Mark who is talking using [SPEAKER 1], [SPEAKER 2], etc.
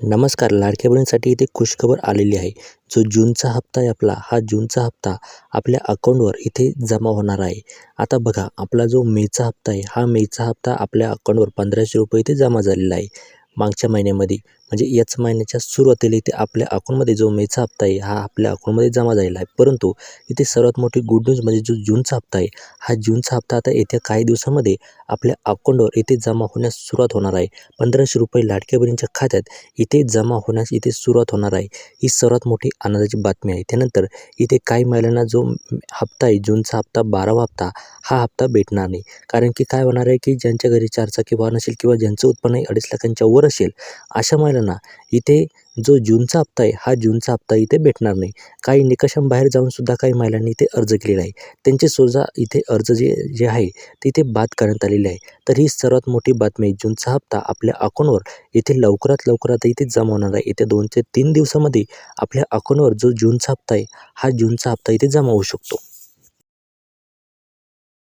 [SPEAKER 1] नमस्कार. लाडक्या बहिणीसाठी इथे खुशखबर आलेली आहे. जो जूनचा हप्ता आहे आपला हा जूनचा हप्ता आपल्या अकाऊंटवर इथे जमा होणार आहे. आता बघा आपला जो मेचा हप्ता आहे हा मेचा हप्ता आपल्या अकाऊंटवर पंधराशे रुपये इथे जमा झालेला आहे. मागच्या महिन्यामध्ये म्हणजे याच महिन्याच्या सुरुवातीला इथे आपल्या अकाऊंटमध्ये जो मेचा हप्ता आहे हा आपल्या अकाऊंटमध्ये जमा झालेला आहे. परंतु इथे सर्वात मोठी गुड न्यूज म्हणजे जो जूनचा हप्ता आहे हा जूनचा हप्ता आता येत्या काही दिवसामध्ये आपल्या अकाऊंटवर इथे जमा होण्यास सुरुवात होणार आहे. पंधराशे रुपये लाडक्या बहिणीच्या खात्यात इथे जमा होण्यास इथे सुरुवात होणार आहे ही सर्वात मोठी आनंदाची बातमी आहे. त्यानंतर इथे काही महिलांना जो हप्ता आहे जूनचा हप्ता बारावा हप्ता हा हप्ता भेटणार नाही. कारण की काय होणार आहे की ज्यांच्या घरी चारचाकी वाहन असेल किंवा ज्यांचं उत्पन्न अडीच लाखांच्या वर असेल अशा महिलांना इथे जो जूनचा हप्ता आहे हा जूनचा हप्ता इथे भेटणार नाही. काही निकषांबाहेर जाऊनसुद्धा काही महिलांनी इथे अर्ज केलेला आहे. त्यांचे सुद्धा इथे अर्ज जे जे आहे ते इथे बाद करण्यात आलेले आहे. तर ही सर्वात मोठी बातमी आहे. जूनचा हप्ता आपल्या अकाऊंटवर इथे लवकरात लवकरात इथे जमा होणार आहे. येत्या दोन ते तीन दिवसामध्ये आपल्या अकाऊंटवर जो जूनचा हप्ता आहे हा जूनचा हप्ता इथे जमा होऊ शकतो.